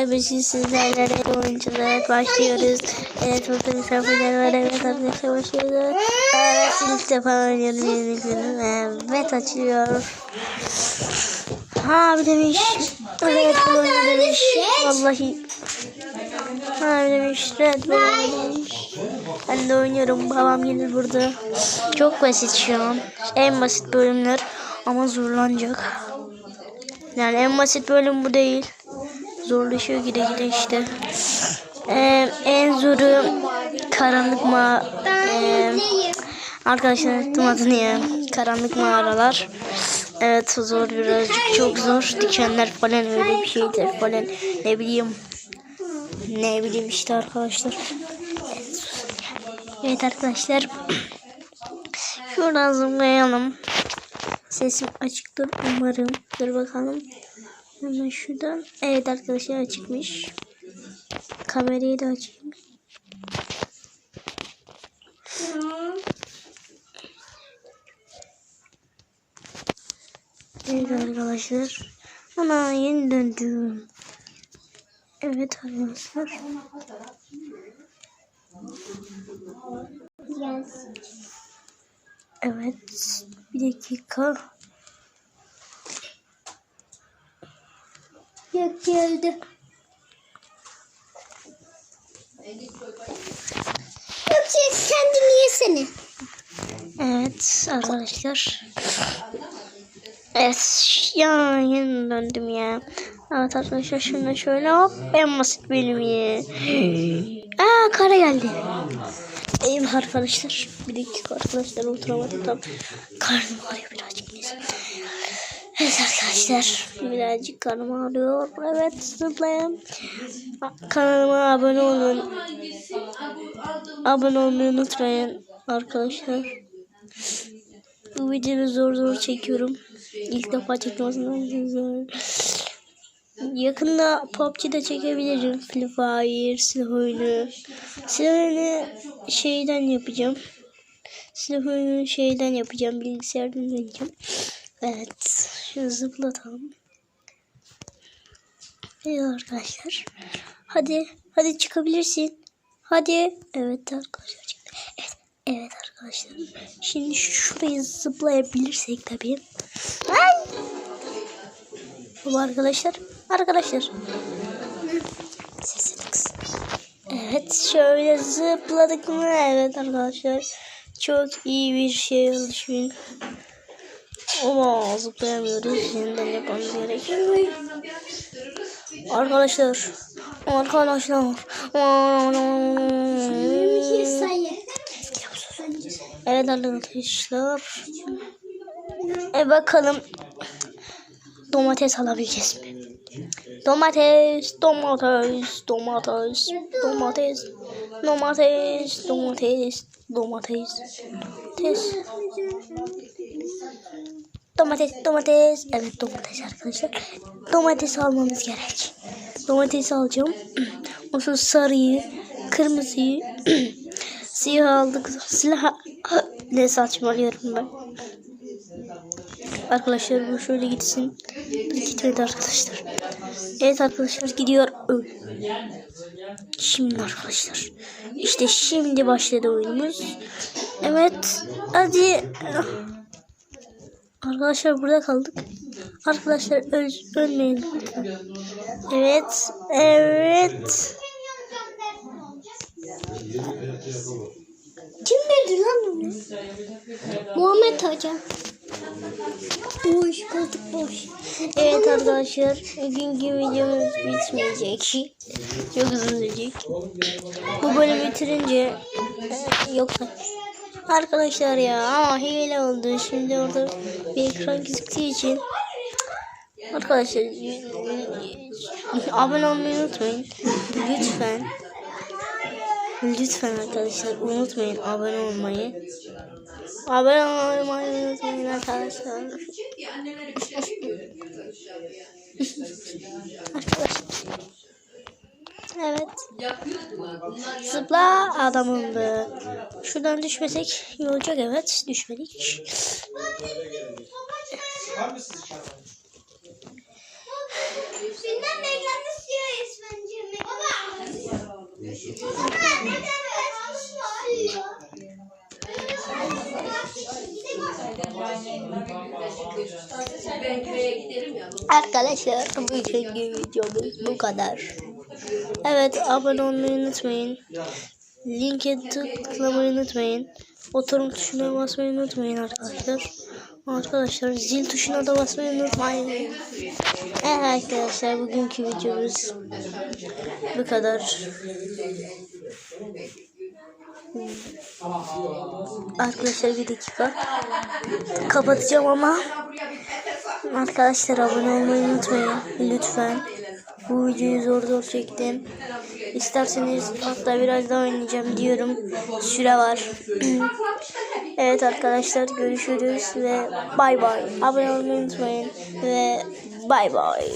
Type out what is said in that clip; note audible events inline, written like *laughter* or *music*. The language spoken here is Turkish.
Evet şimdi sizlerle oyunculara başlıyoruz. Evet burada misafirler var. Evet arkadaşlar başlıyoruz. Evet ilk defa oynuyorum yeni günüm. Evet açılıyor. Ha bir demiş. Evet bu oyunu demiş. Vallahi. Ha bir demiş. Red bu oyunu demiş. Ben de oynuyorum. Babam gelir burada. Çok basit şu an. En basit bölümler. Ama zorlanacak. Yani en basit bölüm bu değil. Zorlaşıyor gide gide işte. Ee, en zoru karanlık ma ee, arkadaşlar unuttum adını ya. Karanlık mağaralar. Evet zor birazcık çok zor. Dikenler falan öyle bir şeydir falan. Ne bileyim. Ne bileyim işte arkadaşlar. Evet, arkadaşlar. Şuradan zıplayalım. Sesim açıktır umarım. Dur bakalım. Hemen şuradan. Evet arkadaşlar açıkmış. Kamerayı da açayım. Evet arkadaşlar. Ana yeni döndüm. Evet arkadaşlar. Evet. Bir dakika. Geldi. Yok sen kendini yesene. Evet arkadaşlar. Evet ya yeni döndüm ya. Evet arkadaşlar şimdi şöyle hop en basit bölüm ya. Aa kara geldi. Eyvah arkadaşlar. Bir dakika arkadaşlar oturamadım tam. Karnım ağrıyor arkadaşlar birazcık karnım ağrıyor. Evet zıplayın. Kanalıma abone olun. Abone olmayı unutmayın arkadaşlar. Bu videoyu zor zor çekiyorum. İlk defa çekmesinden. Yakında PUBG de çekebilirim. Free Fire, silah oyunu. Silah oyunu şeyden yapacağım. Silah oyunu şeyden yapacağım. Bilgisayardan yapacağım. Evet. Şu zıplatalım. Evet arkadaşlar. Hadi. Hadi çıkabilirsin. Hadi. Evet arkadaşlar çıktı. Evet. Evet arkadaşlar. Şimdi şurayı zıplayabilirsek tabii. Ay! Bu arkadaşlar. Arkadaşlar. Sesini kısın. Evet şöyle zıpladık mı? Evet arkadaşlar. Çok iyi bir şey şimdi. Ama zıplayamıyoruz. Yeniden yapmamız gerekiyor. Arkadaşlar. Arkadaşlar. Evet arkadaşlar. E bakalım domates alabileceğiz mi? Domates, domates, domates, domates, domates, domates, domates, domates. Domates, domates. Evet domates arkadaşlar. Domates almamız gerek. Domates alacağım. *clears throat* O sonra sarıyı, kırmızıyı, *clears throat* siyah aldık. Silah ne saçmalıyorum ben. Arkadaşlar bu şöyle gitsin. Gitmedi arkadaşlar. Evet arkadaşlar gidiyor. Şimdi arkadaşlar. İşte şimdi başladı oyunumuz. Evet. Hadi. Arkadaşlar burada kaldık. Arkadaşlar öl ölmeyin. Evet. Evet. Kim dedi lan onu? Muhammed Hoca. Boş koltuk boş. Evet arkadaşlar. Bugünkü videomuz bitmeyecek. Çok uzun sürecek. Bu bölümü bitirince e, yoksa Arkadaşlar ya ama hile oldu. Şimdi orada bir ekran gözüktüğü için Arkadaşlar abone olmayı unutmayın. Lütfen. Lütfen arkadaşlar unutmayın abone olmayı. Abone olmayı unutmayın arkadaşlar. Evet. Zıpla adamımdı. Şuradan düşmesek iyi olacak evet. Düşmedik. Arkadaşlar bugünkü videomuz bu kadar. Evet abone olmayı unutmayın. Linke tıklamayı unutmayın. Oturum tuşuna basmayı unutmayın arkadaşlar. Arkadaşlar zil tuşuna da basmayı unutmayın. Evet arkadaşlar bugünkü videomuz bu kadar. Arkadaşlar bir dakika. Kapatacağım ama Arkadaşlar abone olmayı unutmayın lütfen. Bu videoyu zor zor çektim. İsterseniz hatta biraz daha oynayacağım diyorum. Süre var. *clears throat* evet arkadaşlar görüşürüz ve bay bay. Abone olmayı unutmayın ve bay bay.